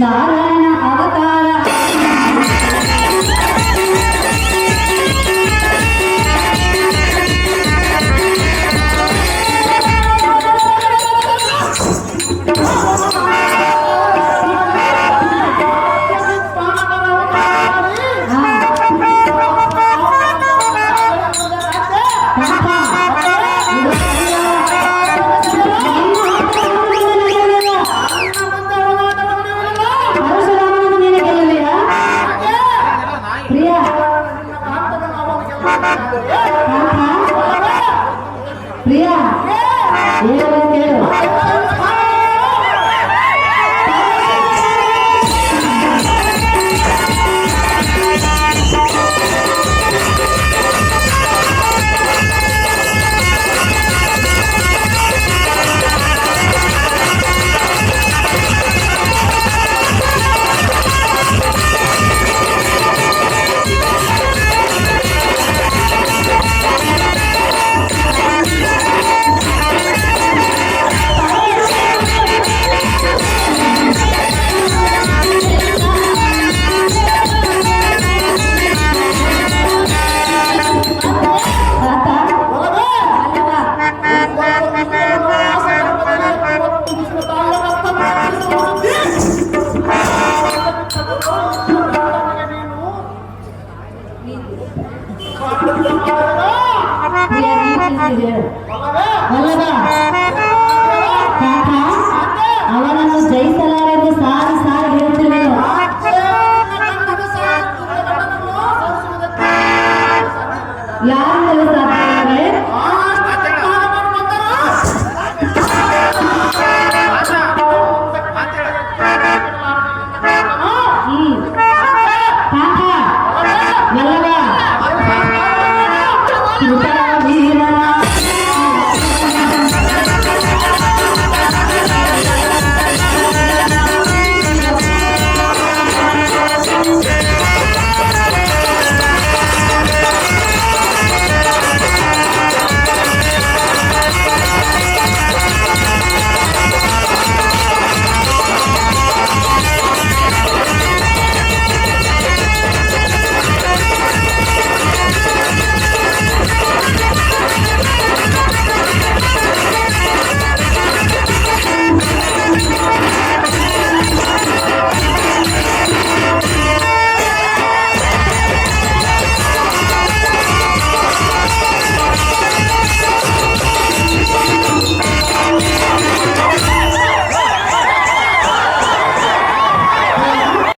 Narayana Pria. dia Yeah. ಧನ್ಯವಾದ i don't Allah.